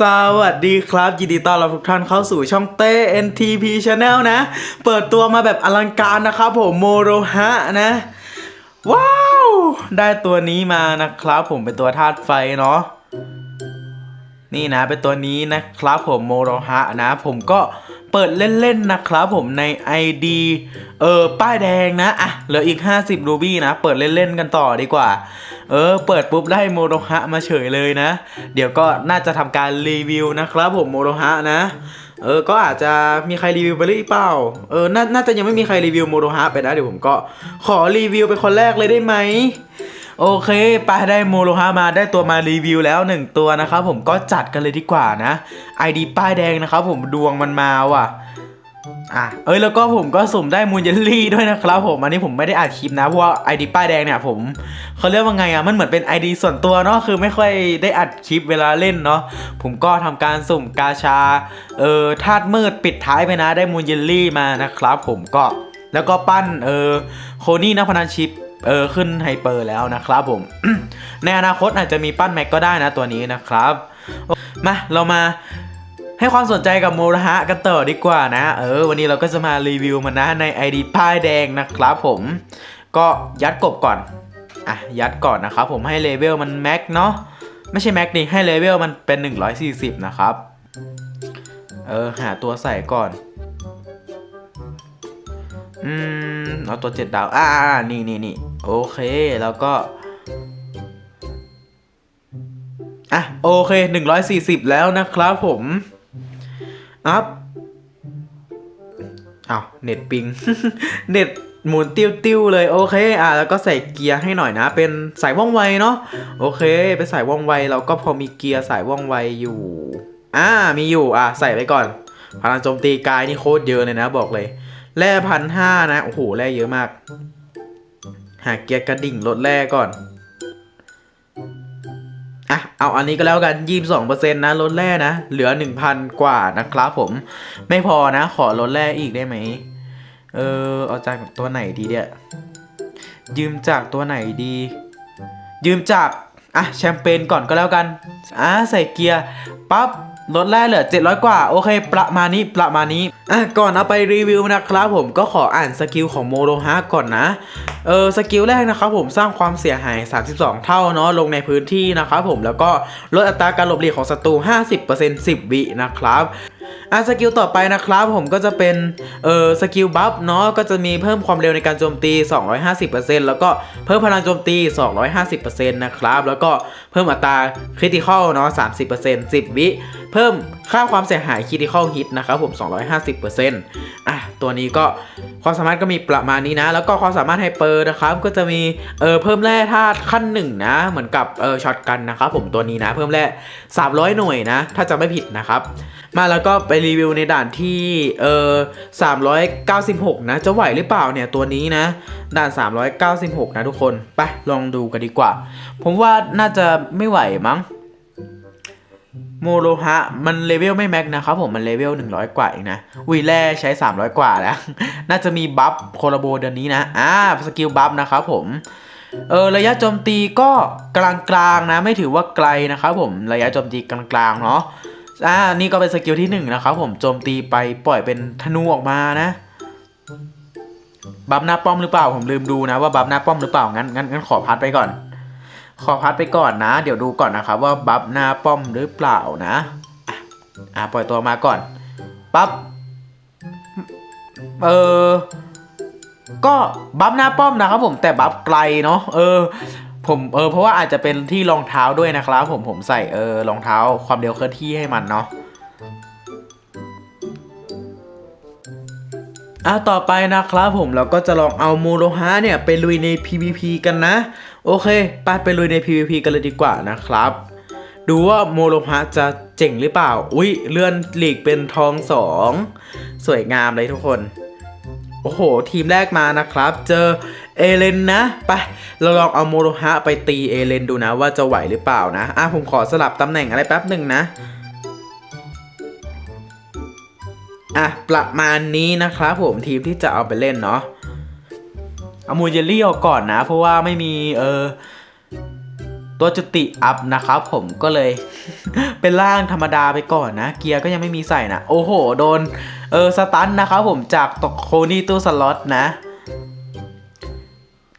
สวัสดีครับ ยินดีต้อนรับทุกท่านเข้าสู่ช่องเต้ NTP Channel นะ เปิดตัวมาแบบอลังการนะครับผมโมโรฮะนะ ว้าว ได้ตัวนี้มานะครับผมเป็นตัวธาตุไฟเนาะนี่นะเป็นตัวนี้นะครับผมโมโรฮะนะ ผมก็ เปิดเล่นๆนะครับผมใน ID เออป้ายแดงนะอะเหลืออีก 50รูบี้นะ เปิดเล่นๆกันต่อดีกว่า เออ เปิดปุ๊บได้โมโรฮะมาเฉยเลยนะ เดี๋ยวก็น่าจะทำการรีวิวนะครับผมโมโรฮะนะเออ ก็อาจจะมีใครรีวิวไปหรือเปล่า เออนาน่าจะยังไม่มีใครรีวิวโมโรฮะไปนะ เดี๋ยวผมก็ขอรีวิวเป็นคนแรกเลยได้ไหม โอเคไปได้โมโรฮามาได้ตัวมารีวิวแล้วหนึ่งตัวนะครับผมก็จัดกันเลยดีกว่านะ ID ป้ายแดงนะครับผมดวงมันมาว่ะอะเอ้ยแล้วก็ผมก็สุ่มได้มูนเยลลี่ด้วยนะครับผมอันนี้ผมไม่ได้อัดคลิปนะเพราะว่า ID ป้ายแดงเนี่ยผมเขาเรียกว่าไงอะมันเหมือนเป็น ID ส่วนตัวเนาะคือไม่ค่อยได้อัดคลิปเวลาเล่นเนาะผมก็ทำการสุ่มกาชาเออธาตุมืดปิดท้ายไปนะได้มูนเยลลี่มานะครับผมก็แล้วก็ปั้นเออโคนี่นักพนันชิป เออขึ้นไฮเปอร์แล้วนะครับผม ในอนาคตอาจจะมีปั้นแม็กก็ได้นะตัวนี้นะครับ มาเรามาให้ความสนใจกับโมระฮะกันต่อดีกว่านะ เออ วันนี้เราก็จะมารีวิวมันนะใน ID ป้ายแดงนะครับผม ก็ยัดกบก่อน อะ ยัดก่อนนะครับผมให้เลเวลมันแม็กเนาะไม่ใช่แม็กนี่ให้เลเวลมันเป็น 140 นะครับ เออ หาตัวใส่ก่อน อืม เอาตัวเจ็ดดาว อ่านี่นี่นี่ โอเคแล้วก็อะโอเค 140 แล้วนะครับผมอัพเอาเน็ตปิง เน็ตหมุนติ้วติ้วเลยโอเค อะแล้วก็ใส่เกียร์ให้หน่อยนะ เป็นสายว่องไวเนาะโอเค เป็นสายว่องไวเราก็พอมีเกียร์สายว่องไวอยู่ อ่ามีอยู่อะใส่ไว้ก่อน พลังโจมตีกายนี่โคตรเยอะเลยนะบอกเลยแร่พันห้านะ โอ้โหแร่เยอะมาก หาเกียร์กระดิ่งลดแร่ก่อน อะ เอาอันนี้ก็แล้วกันยี่สองเปอร์เซ็นต์นะลดแร่นะ เหลือหนึ่งพันกว่านะครับผม ไม่พอนะ ขอลดแร่อีกได้ไหม เออ เอาจากตัวไหนดีเนี่ย ยืมจากตัวไหนดี ยืมจาก อะ แชมเปญก่อนก็แล้วกัน อะ ใส่เกียร์ ปั๊บ ลดแรกเหลือ 700 กว่า โอเค ประมาณนี้ประมาณนี้อะก่อนเอาไปรีวิวนะครับผมก็ขออ่านสกิลของโมโรฮะก่อนนะเออสกิลแรกนะครับผมสร้างความเสียหาย 32 เท่าเนาะลงในพื้นที่นะครับผมแล้วก็ลดอัตราการหลบหลีกของศัตรู 50% 10 วินะครับ อะสกิลต่อไปนะครับผมก็จะเป็นเอ่อสกิลบัฟเนาะก็จะมีเพิ่มความเร็วในการโจมตี 250%แล้วก็เพิ่มพลังโจมตี 250%นะครับแล้วก็เพิ่มอัตราคริติคอลเนาะ30% 10 วิเพิ่มค่าความเสียหายคริติคอลฮิตนะครับผม 250%อะตัวนี้ก็ความสามารถก็มีประมาณนี้นะ แล้วก็ความสามารถไฮเปอร์นะครับก็จะมีเออเพิ่มแร่ธาตุขั้นหนึ่งนะ เหมือนกับเออช็อตกันนะครับผมตัวนี้นะ เพิ่มแร่300 หน่วยนะ ถ้าจะไม่ผิดนะครับ มาแล้วก็ไปรีวิวในด่านที่เออ396 นะจะไหวหรือเปล่าเนี่ยตัวนี้นะ ด่าน 396 นะทุกคนไปลองดูกันดีกว่า ผมว่าน่าจะไม่ไหวมั้งโมโลฮะมันเลเวลไม่แม็กนะครับผมมันเลเวล100 กว่าเองนะวีแร่ใช้ 300 กว่าแล้ว น่าจะมีบัฟโคลาโบเดือนนี้นะอ่าสกิลบัฟนะครับผมเออระยะโจมตีก็กลางๆนะ ไม่ถือว่าไกลนะครับผมระยะโจมตีกลางๆเนาะ อ่านี่ก็เป็นสกิลที่หนึ่งนะครับผมโจมตีไปปล่อยเป็นธนูออกมานะ บัฟหน้าป้อมหรือเปล่า ผมลืมดูนะว่าบัฟหน้าป้อมหรือเปล่างั้นงั้นงั้นขอพัดไปก่อน ขอพัดไปก่อนนะ เดี๋ยวดูก่อนนะครับว่าบัฟหน้าป้อมหรือเปล่านะอะอะปล่อยตัวมาก่อนปั๊บเออก็บัฟหน้าป้อมนะครับผมแต่บัฟไกลเนาะเออ ผมเออเพราะว่าอาจจะเป็นที่รองเท้าด้วยนะครับ ผมผมใส่เออรองเท้าความเร็วเคลื่อนที่ให้มันเนาะอะต่อไปนะครับผมเราก็จะลองเอาโมโลฮะเนี่ยไปลุยใน PVP กันนะ โอเคไปไปลุยใน PVP กันเลยดีกว่านะครับ ดูว่าโมโลฮะจะเจ๋งหรือเปล่า อุ้ยเลื่อนหลีกเป็นทองสองสวยงามเลยทุกคน โอ้โห ทีมแรกมานะครับ เจอ เอเลนนะไปเราลองเอาโมโรฮะไปตีเอเลนดูนะว่าจะไหวหรือเปล่านะอะผมขอสลับตำแหน่งอะไรแป๊บหนึ่งนะอะประมาณนี้นะครับผมทีมที่จะเอาไปเล่นเนาะเอามูเยลลี่ออกก่อนนะ เพราะว่าไม่มีเออตัวจุติอัพนะครับผมก็เลย เป็นร่างธรรมดาไปก่อนนะ เกียร์ก็ยังไม่มีใส่นะ โอ้โห โดน เออ สตันนะครับผมจากตกโคนี่ตู้สล็อตนะ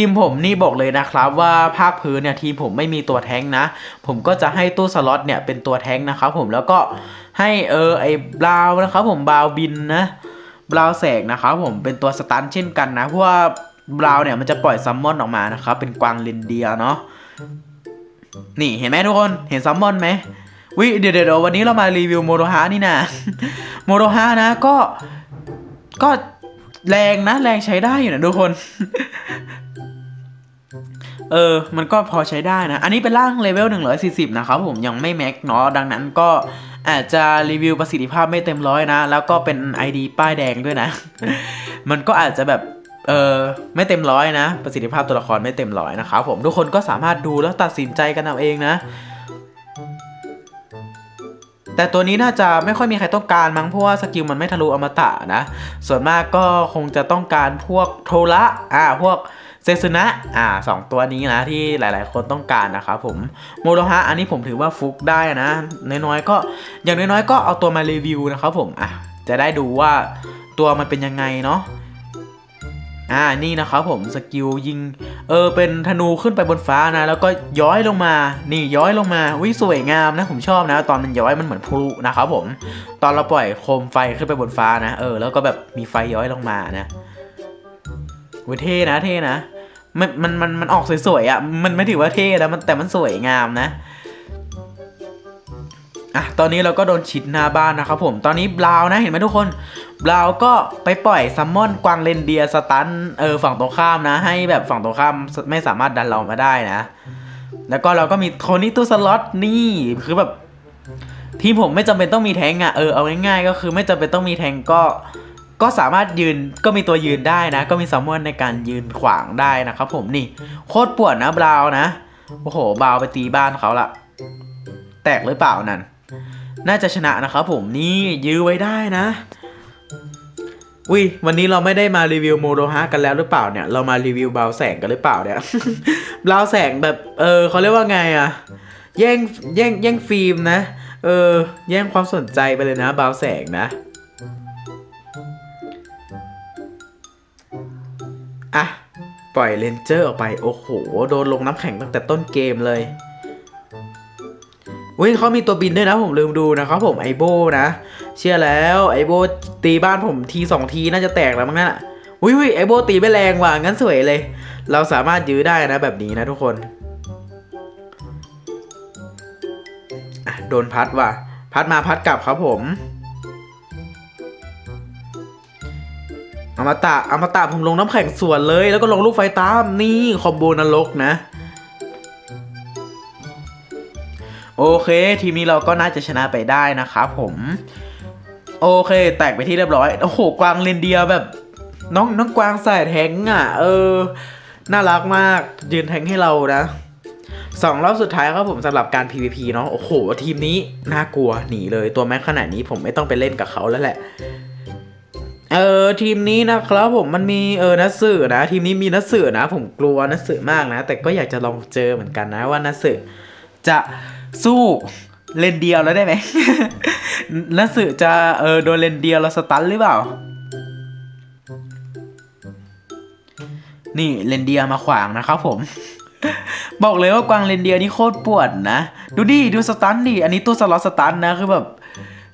ทีมผมนี่บอกเลยนะครับว่าภาคพื้นเนี่ยทีมผมไม่มีตัวแท้งนะ ผมก็จะให้ตู้สล็อตเนี่ยเป็นตัวแท้งนะครับผมแล้วก็ให้เออไอ้บราวนะครับผมบราวน์บินนะบราวน์แสกนะครับผมเป็นตัวสตันเช่นกันนะเพราะว่าบราวน์เนี่ยมันจะปล่อยซัมมอนออกมานะครับเป็นกวางลินเดียเนาะนี่เห็นไหมทุกคนเห็นซัมมอนไหมวิเดี๋ยวเดี๋ยววันนี้เรามารีวิวโมโรฮานี่นะโมโรฮานะก็ก็แรงนะแรงใช้ได้อยู่นะทุกคน เออ มันก็พอใช้ได้นะ อันนี้เป็นร่างเลเวล 140 นะครับผมยังไม่แม็กเนาะ ดังนั้นก็อาจจะรีวิวประสิทธิภาพไม่เต็มร้อยนะ แล้วก็เป็น ID ป้ายแดงด้วยนะ มันก็อาจจะแบบ เออไม่เต็มร้อยนะ ประสิทธิภาพตัวละครไม่เต็มร้อยนะครับผม ทุกคนก็สามารถดูแล้วตัดสินใจกันเอาเองนะ แต่ตัวนี้น่าจะไม่ค่อยมีใครต้องการมั้ง เพราะว่าสกิลมันไม่ทะลุอมตะนะ ส่วนมากก็คงจะต้องการพวกโทระ อ่า พวก ซซุนะอ่าสองตัวนี้นะที่หลาย ๆ คนต้องการนะครับผมโมโรฮะอันนี้ผมถือว่าฟุกได้นะน้อยๆก็อย่างน้อยๆก็เอาตัวมารีวิวนะครับผมอะจะได้ดูว่าตัวมันเป็นยังไงเนาะอ่านี่นะครับผมสกิลยิงเออเป็นธนูขึ้นไปบนฟ้านะ แล้วก็ย้อยลงมา นี่ย้อยลงมาวิสวยงามนะผมชอบนะ ตอนมันย้อยมันเหมือนพลุนะครับผม ตอนเราปล่อยโคมไฟขึ้นไปบนฟ้านะ เออแล้วก็แบบมีไฟย้อยลงมานะวิเท่นะเท่นะ มันมันมันมันออกสวยๆอะ มันไม่ถือว่าเท่นะมันแต่มันสวยงามนะอะตอนนี้เราก็โดนชิดหน้าบ้านนะครับผมตอนนี้บราวนะเห็นไหมทุกคนบราวก็ไปปล่อยซัมมอนกวางเรนเดียร์สตันเออฝั่งตรงข้ามนะ ให้แบบฝั่งตรงข้ามไม่สามารถดันเรามาได้นะ แล้วก็เราก็มีโทนี่ตู้สล็อตนี่คือแบบทีมผมไม่จำเป็นต้องมีแทงก์อะเออเอาง่ายๆก็คือไม่จำเป็นต้องมีแทงก์ ก็สามารถยืนก็มีตัวยืนได้นะ ก็มีซัมมอนในการยืนขวางได้นะครับผมนี่โคตรปวดนะบราวนะโอ้โหบราวไปตีบ้านเขาละแตกหรือเปล่านั่นน่าจะชนะนะครับผมนี่ยื้อไว้ได้นะอุ้ยวันนี้เราไม่ได้มารีวิวโมโดฮะกันแล้วหรือเปล่าเนี่ย เรามารีวิวบราวแสงกันหรือเปล่าเนี่ยบราวแสงแบบเออเขาเรียกว่าไงอะแย่งแย่งแย่งฟิล์มนะ เออ แย่งความสนใจไปเลยนะบราวแสงนะ อะ ปล่อยเลนเจอร์ออกไป โอ้โห โดนลงน้ำแข็งตั้งแต่ต้นเกมเลยอุ้ยเขามีตัวบินด้วยนะผมลืมดูนะครับผมไอโบนะ เชื่อแล้วไอโบตีบ้านผมทีสองทีน่าจะแตกแล้วมั้งนั่นอะอุ้ยไอโบตีไม่แรงว่ะงั้นสวยเลย เราสามารถยื้อได้นะแบบนี้นะทุกคนโดนพัดว่ะ พัดมาพัดกลับครับผม อมตะอมตะผมลงน้ำแข็งสวนเลย แล้วก็ลงลูกไฟตามนี่คอมโบนรกนะ โอเคทีมนี้เราก็น่าจะชนะไปได้นะครับผม โอเค แตกไปที่เรียบร้อยโอ้โหกวางเรนเดียร์แบบ น้องน้องกวางใส่แทงอะ เออ น่ารักมากยืนแทงให้เรานะสองรอบสุดท้ายครับผมสำหรับการ PVP เนาะโอ้โห ทีมนี้น่ากลัวหนีเลยตัวแม็กขนาดนี้ผมไม่ต้องไปเล่นกับเขาแล้วแหละ เออทีมนี้นะครับผมมันมีเออนัสสื่อนะทีมนี้มีนัสสื่อนะ ผมกลัวนัสสื่อมากนะ แต่ก็อยากจะลองเจอเหมือนกันนะว่านัสสื่อจะสู้เลนเดียวแล้วได้ไหมนัสสื่อจะเออโดนเลนเดียวแล้วสตันหรือเปล่า นี่เลนเดียมาขวางนะครับผม บอกเลยว่ากวางเลนเดียนี่โคตรปวดนะ ดูดิดูสตันดิอันนี้ตู้สล็อตสตันนะคือแบบ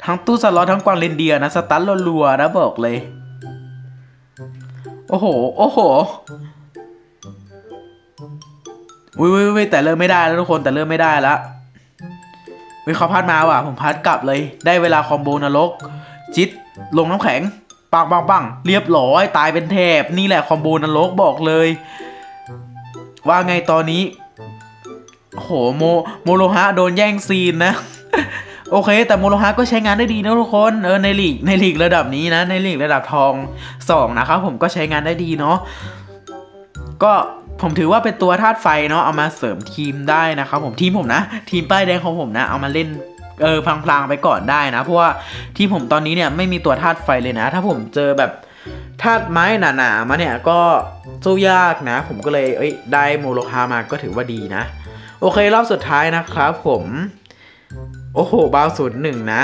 ทั้งตู้สล็อตทั้งกวางเรนเดียนะสตันรัวๆนะบอกเลย โอ้โห โอ้โหวิววิวแต่เริ่มไม่ได้แล้วทุกคนแต่เริ่มไม่ได้แล้ววิเขาพัดมาว่ะ ผมพัดกลับเลย ได้เวลาคอมโบนรก จิตลงน้ำแข็ง ปังปังปังเรียบร้อย ตายเป็นแถบนี่แหละคอมโบนรกบอกเลย ว่าไงตอนนี้โหโมโมโลฮะโดนแย่งซีนนะ โอเค แต่โมโลฮาก็ใช้งานได้ดีนะทุกคนเออในลีกในลีกระดับนี้นะ ในลีกระดับทองสองนะครับผมก็ใช้งานได้ดีเนาะก็ผมถือว่าเป็นตัวธาตุไฟเนาะเอามาเสริมทีมได้นะครับผมทีมผมนะ ทีมป้ายแดงของผมนะ เอามาเล่นเออพลางๆไปก่อนได้นะ เพราะว่าทีมผมตอนนี้เนี่ยไม่มีตัวธาตุไฟเลยนะ ถ้าผมเจอแบบธาตุไม้หนาๆมาเนี่ยก็สู้ยากนะ ผมก็เลยเอ้ยได้โมโลฮามาก็ถือว่าดีนะ โอเครอบสุดท้ายนะครับผม โอ้โหบาวศูนย์หนึ่งนะ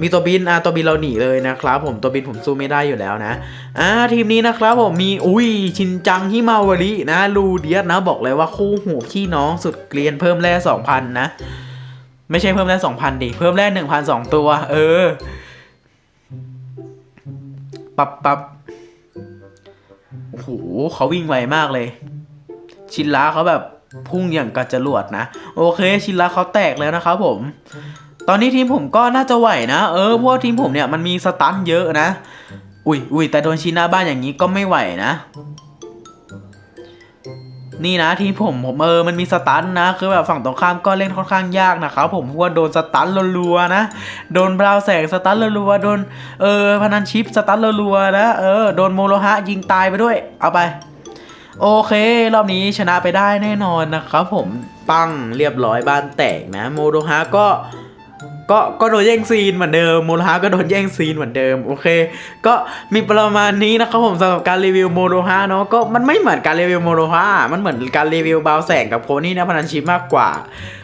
มีตัวบินอะตัวบินเราหนีเลยนะครับ ผมตัวบินผมสู้ไม่ได้อยู่แล้วนะอ่าทีมนี้นะครับผมมีอุ้ยชินจังฮิมาวารินะลูเดียสนะบอกเลยว่าคู่หูพี่น้องสุดเกลียนเพิ่มแร่สองพันนะ ไม่ใช่เพิ่มแร่สองพันดิเพิ่มแร่หนึ่งพันสองตัว เออปับปับโอ้โหเขาวิ่งไวมากเลย ชินล้าเขาแบบ พุ่งอย่างกับจรวดนะ โอเค ชินล้าเขาแตกแล้วนะครับผม ตอนนี้ทีมผมก็น่าจะไหวนะ เออเพราะว่าทีมผมเนี่ยมันมีสตันเยอะนะ อุ้ยอุ้ยแต่โดนชินหน้าบ้านอย่างนี้ก็ไม่ไหวนะ นี่นะทีมผมผมเออมันมีสตันนะคือแบบฝั่งตรงข้ามก็เล่นค่อนข้างยากนะครับผมเพราะว่าโดนสตันรัวๆนะ โดนบราวแสงสตันรัวๆโดนเออพนันชิปสตันรัวๆนะเออโดนโมโลฮะยิงตายไปด้วย เอาไป โอเค รอบนี้ชนะไปได้แน่นอนนะครับผม ปังเรียบร้อยบ้านแตกนะ โมโดฮะก็ ก็ก็โดนแย่งซีนเหมือนเดิมโมโลฮาก็โดนแย่งซีนเหมือนเดิมโอเค ก็มีประมาณนี้นะครับผมสำหรับการรีวิวโมโลฮาเนาะก็มันไม่เหมือนการรีวิวโมโลฮามันเหมือนการรีวิวบาวแสงกับโคนี่นะพนันชิมากกว่า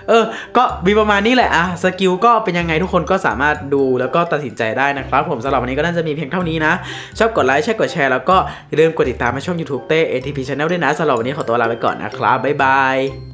เออ ก็มีประมาณนี้แหละอะสกิลก็เป็นยังไงทุกคนก็สามารถดูแล้วก็ตัดสินใจได้นะครับผมสำหรับวันนี้ก็น่าจะมีเพียงเท่านี้นะ ชอบกดไลค์ใช่กดแชร์แล้วก็อย่าลืมกดติดตามมาช่อง YouTube เต้ ATP Channel ด้วยนะสำหรับวันนี้ขอตัวลาไปก่อนนะครับบ๊ายบาย